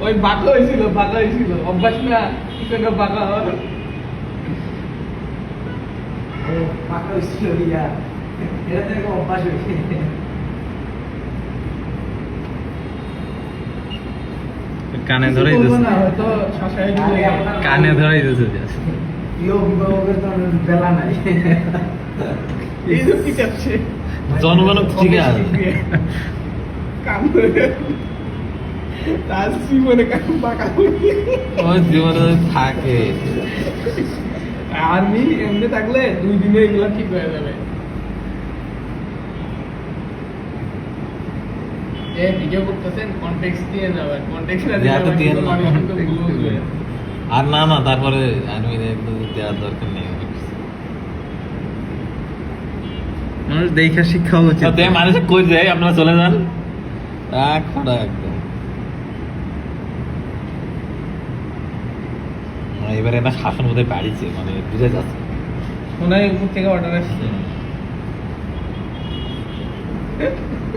ওই বাঁকা হয়েছিল বাঁকা হয়েছিল। অভ্যাস না কিছু বাঁকা হওয়ার। ও হয়েছিল ইয়া এটা থেকে অভ্যাস হয়েছে। কানে ধরেই আপনার- কানে ধরেই তো তো জনগণ ঠিক আছে কাম করে তার জীবনে কাম বাঁকা জীবনে থাকে আর্মি এমনি থাকলে দুই দিনে এগুলো ঠিক হয়ে যাবে? এ ভিডিও করতেছেন কনটেক্সট দিয়ে যাবেন কনটেক্সট না দিয়ে দিলে না। মানুষ কিন্তু বুঝবে আর না না তারপরে আর্মি দেওয়ার দরকার নেই। মানুষ দেখা শিক্ষা উচিত তাতে মানুষ কই যায় আপনারা চলে যান। এক খোড়া একদম। মানে এবারে না শাসন বোধহয় বাড়িছে মানে বুঝে যাচ্ছে মনে হয় উপর থেকে অর্ডার আসছে।